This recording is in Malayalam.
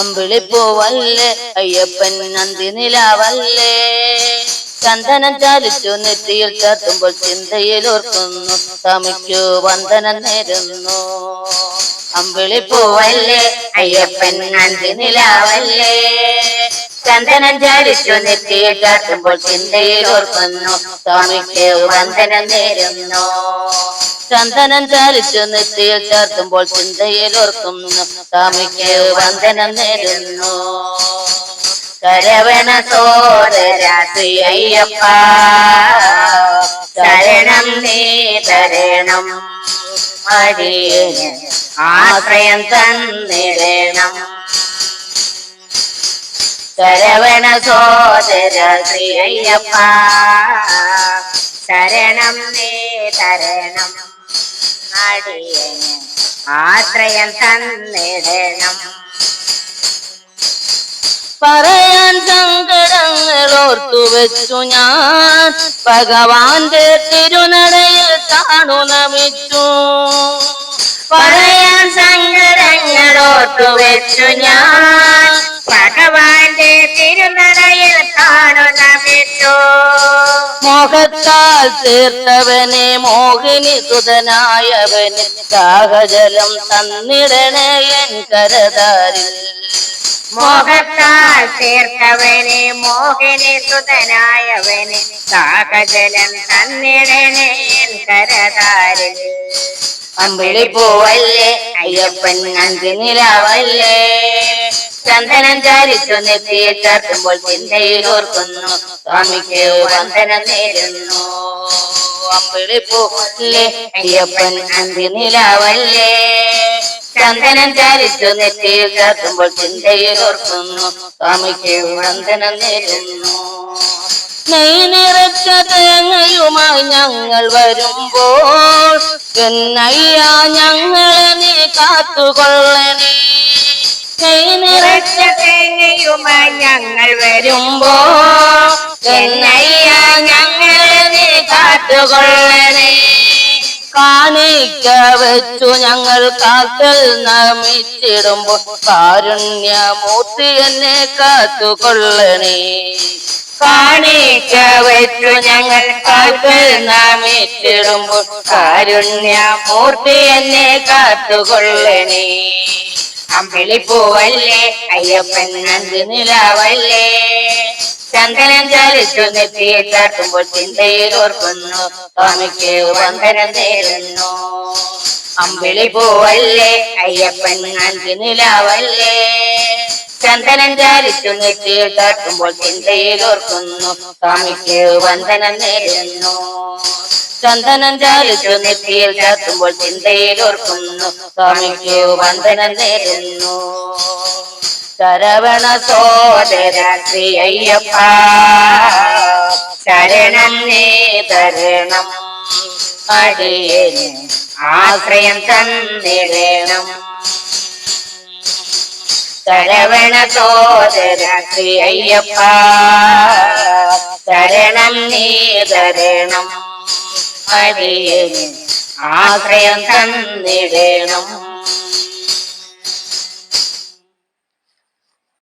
അമ്പിളിപ്പൂവല്ലേ അയ്യപ്പൻ നന്ദി നിലാവല്ലേ. ചന്ദനം ചാലിച്ചു നെറ്റിയിൽ ചാത്തുമ്പോൾ ചിന്തയിൽ ഓർക്കുന്നു. തമിക്കു വന്ദനം നേരുന്നു. അമ്പിളി അമ്പിളിപ്പൂവല്ലേ അയ്യപ്പൻ നന്ദി നിലാവല്ലേ. ചന്ദനം ചാലിച്ചു നെറ്റിയിൽ ചാത്തുമ്പോൾ ചിന്തയിൽ ഓർക്കുന്നു. സ്വാമിക്ക് വന്ദനം നേരുന്നു. ചന്ദനം ചാലിച്ചു നെറ്റിയിൽ ചാർത്തുമ്പോൾ ചിന്തയിൽ ഓർക്കുന്നു. സ്വാമിക്ക് വന്ദനം നേരുന്നു. കരവണ സോദര ശ്രീ അയ്യപ്പ ശരണം നീ തരണം. അടിയന് ആശ്രയം തന്നിടണം. ശരവണ സോദര ശ്രീ അയ്യപ്പ ശരണം നീ തരണം. അടിയന് ആശ്രയം തന്നിടണം. സങ്കടങ്ങൾ ഓർത്തു വെച്ചു ഞാൻ. ഭഗവാന്റെ തിരുനടയിൽ കാണു നമിച്ചു. പറയാൻ സങ്കടങ്ങളോർത്തു വെച്ചു ഞാൻ. ഭഗവാന്റെ തിരുനടയിൽ കാണു നമിച്ചു. മോഹത്താൽ തീർത്തവനെ മോഹിനി സുതനായവന് ദാഹജലം തന്നിടണേ എൻ കരതാരിൽ. മോഹത്താൽ തീർത്തവനെ മോഹിനി സുതനായവന് ദാഹജലം തന്നിടനെ കരതാരി. അമ്പിളി പോവല്ലേ അയ്യപ്പൻ അഞ്ച് നിലാവല്ലേ. ചന്ദനം ചാരിച്ചു നെത്തിയെ ചാർത്തുമ്പോൾ ചിന്തയിൽ ഓർക്കുന്നു സ്വാമിക്ക് വന്ദനം നേരുന്നു. അമ്പിളി പോവല്ലേ അയ്യപ്പൻ അഞ്ച് നിലാവല്ലേ. ചന്ദനം ചാരിച്ചു നെറ്റിയിൽ ചാർത്തുമ്പോൾ ചിന്തയിൽ ഓർക്കുന്നു. സ്വാമിക്ക് വന്ദനം നേരുന്നു. നെയ് നിറച്ച തേങ്ങയുമായി ഞങ്ങൾ വരുമ്പോൾ എന്നയ്യ ഞങ്ങളെ നീ കാത്തുകൊള്ളണേ. നെയ് നിറച്ച തേങ്ങയുമായി ഞങ്ങൾ വരുമ്പോ എന്നയ്യ ഞങ്ങളെ നീ കാത്തുകൊള്ളണേ. കാണിക്ക വെച്ചു ഞങ്ങൾ കാത്തൽ നമിച്ചിടുമ്പോൾ കാരുണ്യമൂർത്തി എന്നെ കാത്തുകൊള്ളണേ. കാണിക്ക വെച്ചു ഞങ്ങൾ കാത്തൽ നമിച്ചിടുമ്പോൾ കാരുണ്യമൂർത്തി എന്നെ കാത്തുകൊള്ളണേ. അമ്പിളിപ്പൂവല്ലേ അയ്യപ്പൻ നന്ദി നിലാവല്ലേ. ചന്ദനം ചാലിച്ചു നെറ്റിയെ ചാട്ടുമ്പോൾ ചിന്തയിൽ ഓർക്കുന്നു. സ്വാമിക്ക് വന്ദനം നേരുന്നു. അമ്പിളിപ്പൂവല്ലേ അയ്യപ്പൻ നന്ദി നിലാവല്ലേ. ചന്ദനം ചാലിച്ചു നെറ്റിയിൽ ചാട്ടുമ്പോൾ ചിന്തയിൽ ഓർക്കുന്നു. സ്വാമിക്ക് വന്ദനം നേരുന്നു. ചന്ദനം ചാലിച്ചു നെറ്റിയിൽ ചാത്തുമ്പോൾ ചിന്തയിൽ ഓർക്കുന്നു. സ്വാമിക്ക് വന്ദനം നേരുന്നു. ശരവണ സോദര ശ്രീ അയ്യപ്പ ശരണം നീ തരണം. അടിയന് ആശ്രയം തന്നിടണം. ശരവണ സോദര ശ്രീ അയ്യപ്പ ശരണം നീ തരണം. അടിയന് ആശ്രയം തന്നിടണം.